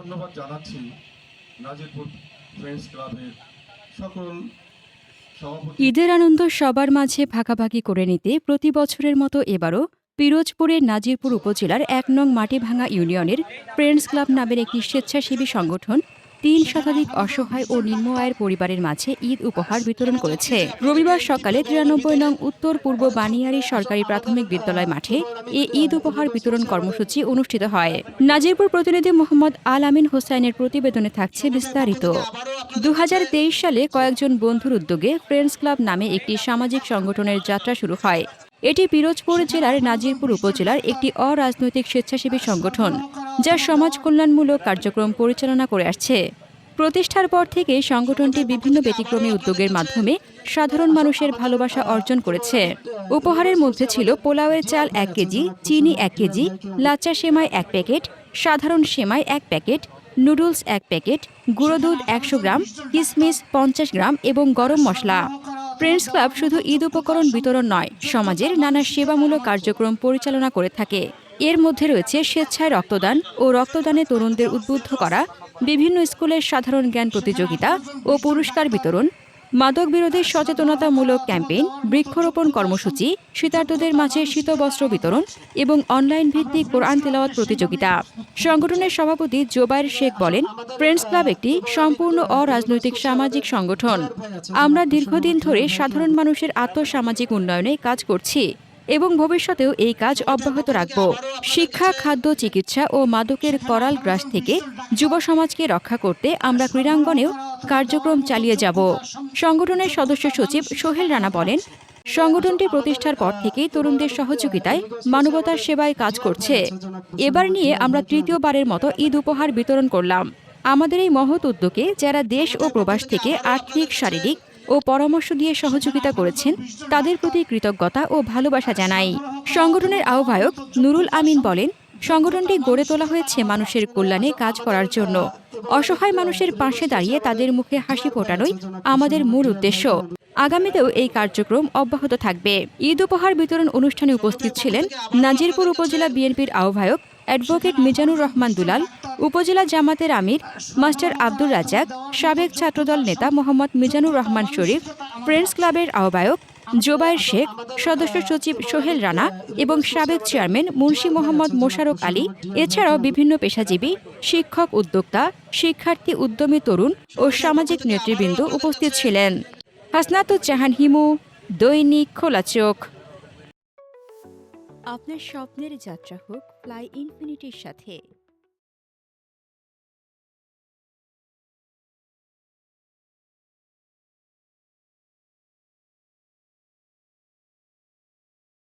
ধন্যবাদ জানাচ্ছি নাজিরপুর ফ্রেন্ডস ক্লাবের সকল ঈদের আনন্দ সবার মাঝে ভাগাভাগি করে নিতে প্রতি বছরের মতো এবারও পিরোজপুরের নাজিরপুর উপজেলার এক নং মাটিভাঙ্গা ইউনিয়নের ফ্রেন্ডস ক্লাব নামের একটি স্বেচ্ছাসেবী সংগঠন তিন শতাধিক অসহায় ও নিম্ন আয়ের পরিবারের মাঝে ঈদ উপহার বিতরণ করেছে। রবিবার সকালে তিরানব্বই নং উত্তর পূর্ব বানিয়ারি সরকারি প্রাথমিক বিদ্যালয় মাঠে এ ঈদ উপহার বিতরণ কর্মসূচি অনুষ্ঠিত হয়। নাজিরপুর প্রতিনিধি মোহাম্মদ আল আমিন হোসাইনের প্রতিবেদনে থাকছে বিস্তারিত। দু হাজার তেইশ সালে কয়েকজন বন্ধুর উদ্যোগে ফ্রেন্ডস ক্লাব নামে একটি সামাজিক সংগঠনের যাত্রা শুরু হয়। এটি পিরোজপুর জেলার নাজিরপুর উপজেলার একটি অরাজনৈতিক স্বেচ্ছাসেবী সংগঠন। যা সমাজ কল্যাণমূলক কার্যক্রম পরিচালনা করে আসছে। প্রতিষ্ঠার পর থেকে সংগঠনটি বিভিন্ন ব্যতিক্রমী উদ্যোগের মাধ্যমে সাধারণ মানুষের ভালোবাসা অর্জন করেছে। উপহারের মধ্যে ছিল পোলাওয়ের চাল এক কেজি, চিনি এক কেজি, লাচ্চা সেমাই এক প্যাকেট, সাধারণ সেমাই এক প্যাকেট, নুডলস এক প্যাকেট, গুঁড়ো দুধ একশো গ্রাম, কিসমিস পঞ্চাশ গ্রাম এবং গরম মশলা। ফ্রেন্ডস ক্লাব শুধু ঈদ উপকরণ বিতরণ নয়, সমাজের নানা সেবামূলক কার্যক্রম পরিচালনা করে থাকে। এর মধ্যে রয়েছে স্বেচ্ছায় রক্তদান ও রক্তদানে তরুণদের উদ্বুদ্ধ করা, বিভিন্ন স্কুলের সাধারণ জ্ঞান প্রতিযোগিতা ও পুরস্কার বিতরণ মাদক বিরোধী সচেতনতামূলক ক্যাম্পেইন, বৃক্ষরোপণ কর্মসূচি শীতার্থদের মাঝে শীতবস্ত্র বিতরণ এবং অনলাইন ভিত্তিক কোরআন তেলাওয়াত প্রতিযোগিতা। সংগঠনের সভাপতি জোবায়ের শেখ বলেন, ফ্রেন্ডস ক্লাব একটি সম্পূর্ণ অরাজনৈতিক সামাজিক সংগঠন। আমরা দীর্ঘদিন ধরে সাধারণ মানুষের আত্মসামাজিক উন্নয়নে কাজ করছি। এবং ভবিষ্যতেও এই কাজ অব্যাহত রাখব। শিক্ষা, খাদ্য, চিকিৎসা ও মাদকের করাল গ্রাস থেকে যুব সমাজকে রক্ষা করতে আমরা ক্রীড়াঙ্গনেও কার্যক্রম চালিয়ে যাব। সংগঠনের সদস্য সচিব সোহেল রানা বলেন, সংগঠনটি প্রতিষ্ঠার পর থেকেই তরুণদের সহযোগিতায় মানবতার সেবায় কাজ করছে। এবার নিয়ে আমরা তৃতীয়বারের মতো ঈদ উপহার বিতরণ করলাম। আমাদের এই মহৎ উদ্যোগে যারা দেশ ও প্রবাস থেকে আর্থিক, শারীরিক ও পরামর্শ দিয়ে সহযোগিতা করেছেন, তাদের প্রতি কৃতজ্ঞতা ও ভালোবাসা জানাই। সংগঠনের আহ্বায়ক নুরুল আমিন বলেন, সংগঠনটি গড়ে তোলা হয়েছে মানুষের কল্যাণে কাজ করার জন্য। অসহায় মানুষের পাশে দাঁড়িয়ে তাদের মুখে হাসি ফোটানোই আমাদের মূল উদ্দেশ্য। আগামীতেও এই কার্যক্রম অব্যাহত থাকবে। ঈদ উপহার বিতরণ অনুষ্ঠানে উপস্থিত ছিলেন নাজিরপুর উপজেলা বিএনপির আহ্বায়ক অ্যাডভোকেট মিজানুর রহমান দুলাল উপজেলা জামাতের আমির, মাস্টার আব্দুর রাজাক সাবেক ছাত্রদল নেতা মোহাম্মদ মিজানুর রহমান শরীফ, ফ্রেন্ডস ক্লাবের আহ্বায়ক জোবায়ের শেখ, সদস্য সচিব সোহেল রানা এবং সাবেক চেয়ারম্যান মুন্সি মোহাম্মদ মোশারফ আলী, এছাড়াও বিভিন্ন পেশাজীবী, শিক্ষক উদ্যোক্তা, শিক্ষার্থী উদ্যমী তরুণ ও সামাজিক নেতৃবৃন্দ উপস্থিত ছিলেন। হাসনাতুজ্জাহান হিমু, দৈনিক খোলা চোখ। আপনার স্বপ্নের যাত্রা হোক, ফ্লাই ইনফিনিটির সাথে।